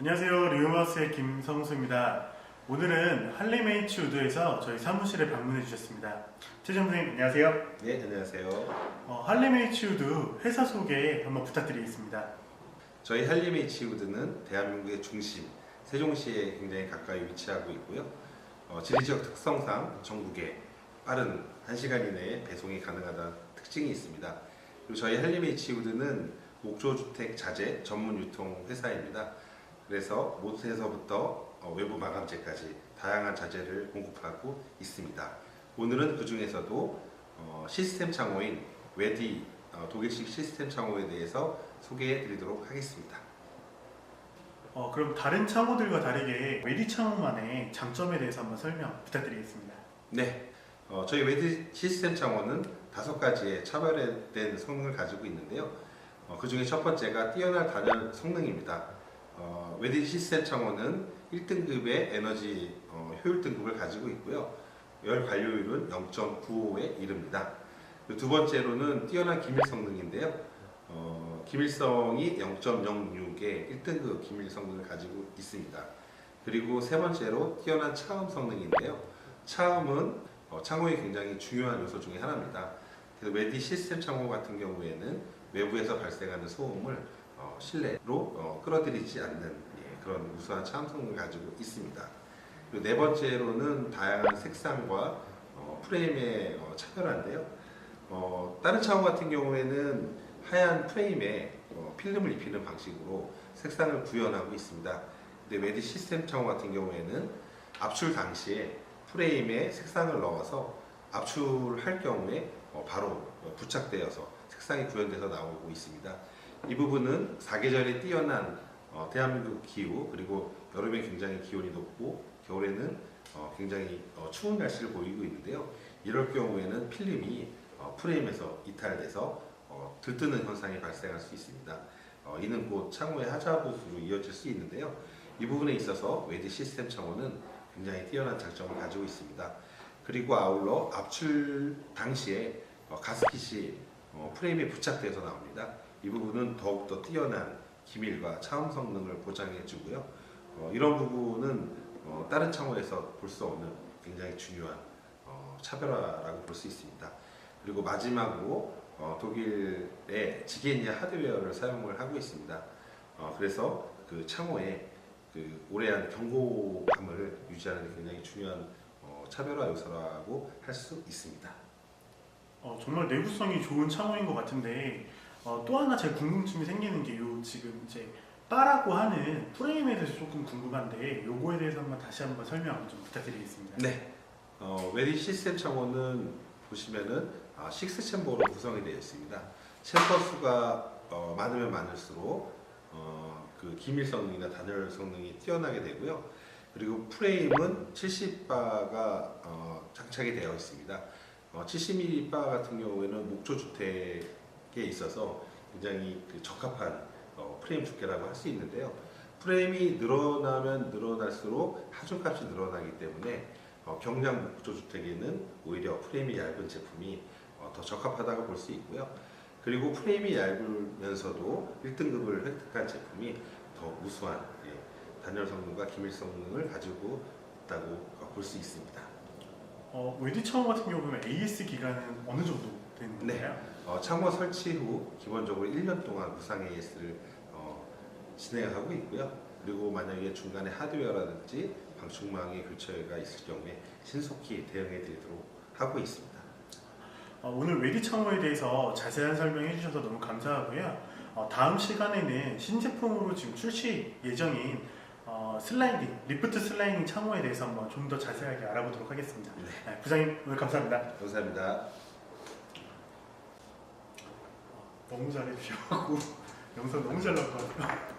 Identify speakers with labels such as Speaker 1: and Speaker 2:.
Speaker 1: 유니버스의 김성수입니다. 오늘은 할리메이츠 우드에서 저희 사무실에 방문해 주셨습니다. 최정 선생님 안녕하세요.
Speaker 2: 네, 안녕하세요.
Speaker 1: 어, 할리메이츠 우드 회사 소개 한번 부탁드리겠습니다.
Speaker 2: 저희 할리메이치우드는 대한민국의 중심, 세종시에 굉장히 가까이 위치하고 있고요. 어, 지리적 특성상 전국에 빠른 1시간 이내에 배송이 가능하다는 특징이 있습니다. 그리고 저희 할리메이치우드는 목조주택 자재 전문 유통 회사입니다. 그래서 못에서부터 어, 외부 마감재까지 다양한 자재를 공급하고 있습니다. 오늘은 그 중에서도 어, 시스템 창호인 웨디 어, 독일식 시스템 창호에 대해서 소개해 드리도록 하겠습니다.
Speaker 1: 어, 그럼 다른 창호들과 다르게 웨디 창호만의 장점에 대해서 한번 설명 부탁드리겠습니다.
Speaker 2: 네, 어, 저희 웨디 시스템 창호는 다섯 가지의 차별화된 성능을 가지고 있는데요. 어, 그 중에 첫 번째가 뛰어난 단열 성능입니다. 어, 웨디 시스템 창호는 1등급의 에너지 어, 효율 등급을 가지고 있고요. 열 관료율은 0.95에 이릅니다. 두 번째로는 뛰어난 기밀 성능인데요. 어, 기밀성이 0.06의 1등급 기밀 성능을 가지고 있습니다. 그리고 세 번째로 뛰어난 차음 성능인데요. 차음은 어, 창호의 굉장히 중요한 요소 중에 하나입니다. 그래서 웨디 시스템 창호 같은 경우에는 외부에서 발생하는 소음을 어, 실내로 어, 끌어들이지 않는 예, 그런 우수한 성능을 가지고 있습니다. 그리고 네 번째로는 다양한 색상과 어, 프레임의 어, 차별화인데요. 어, 다른 창호 같은 경우에는 하얀 프레임에 어, 필름을 입히는 방식으로 색상을 구현하고 있습니다. 근데 웨디 시스템 창호 같은 경우에는 압출 당시에 프레임에 색상을 넣어서 압출할 경우에 어, 바로 어, 부착되어서 색상이 구현돼서 나오고 있습니다. 이 부분은 사계절에 뛰어난 어, 대한민국 기후 그리고 여름에 굉장히 기온이 높고 겨울에는 어, 굉장히 어, 추운 날씨를 보이고 있는데요. 이럴 경우에는 필름이 어, 프레임에서 이탈돼서 어, 들뜨는 현상이 발생할 수 있습니다. 어, 이는 곧 창호의 하자부수로 이어질 수 있는데요. 이 부분에 있어서 웨디 시스템 창호는 굉장히 뛰어난 장점을 가지고 있습니다. 그리고 아울러 압출 당시에 어, 가스킷이 어, 프레임에 부착돼서 나옵니다. 이 부분은 더욱더 뛰어난 기밀과 차음 성능을 보장해 주고요. 어, 이런 부분은 어, 다른 창호에서 볼 수 없는 굉장히 중요한 어, 차별화라고 볼 수 있습니다. 그리고 마지막으로 어, 독일의 지게니아 하드웨어를 사용을 하고 있습니다. 어, 그래서 그 창호에 그 오래한 경고감을 유지하는 데 굉장히 중요한 어, 차별화 요소라고 할 수 있습니다.
Speaker 1: 어, 정말 내구성이 좋은 창호인 것 같은데 어, 또 하나 제 궁금증이 생기는 게 요 지금 이제 바라고 하는 프레임에 대해서 조금 궁금한데 요거에 대해서 한번 다시 한번 설명 좀 부탁드리겠습니다.
Speaker 2: 네. 어, 웨디 시스템 창호는 보시면은 아, 6 챔버로 구성이 되어 있습니다. 챔버 수가 어, 많으면 많을수록 어, 그 기밀 성능이나 단열 성능이 뛰어나게 되고요. 그리고 프레임은 70바가 어, 장착이 되어 있습니다. 어, 70mm 바 같은 경우에는 목조 주택 에 있어서 굉장히 그 적합한 어, 프레임 두께라고 할 수 있는데요. 프레임이 늘어나면 늘어날수록 하중값이 늘어나기 때문에 어, 경량 목조 주택에는 오히려 프레임이 얇은 제품이 어, 더 적합하다고 볼 수 있고요. 그리고 프레임이 얇으면서도 1등급을 획득한 제품이 더 우수한 예, 단열 성능과 기밀 성능을 가지고 있다고 볼 수 있습니다.
Speaker 1: 어, 웨디 창호 같은 경우는 AS 기간은 어느 정도 되는
Speaker 2: 네.
Speaker 1: 건가요?
Speaker 2: 어, 창호 설치 후 기본적으로 1년 동안 무상 AS를 어, 진행하고 있고요. 그리고 만약에 중간에 하드웨어라든지 방충망의 교체가 있을 경우에 신속히 대응해 드리도록 하고 있습니다.
Speaker 1: 어, 오늘 웨디 창호에 대해서 자세한 설명해 주셔서 너무 감사하고요. 어, 다음 시간에는 신제품으로 지금 출시 예정인 어, 슬라이딩, 리프트 슬라이딩 창호에 대해서 한번 좀 더 자세하게 알아보도록 하겠습니다.
Speaker 2: 네.
Speaker 1: 네, 부장님 오늘 감사합니다.
Speaker 2: 감사합니다.
Speaker 1: 너무 잘해 주셔가지고 영상 너무 잘 나올 것 같아요.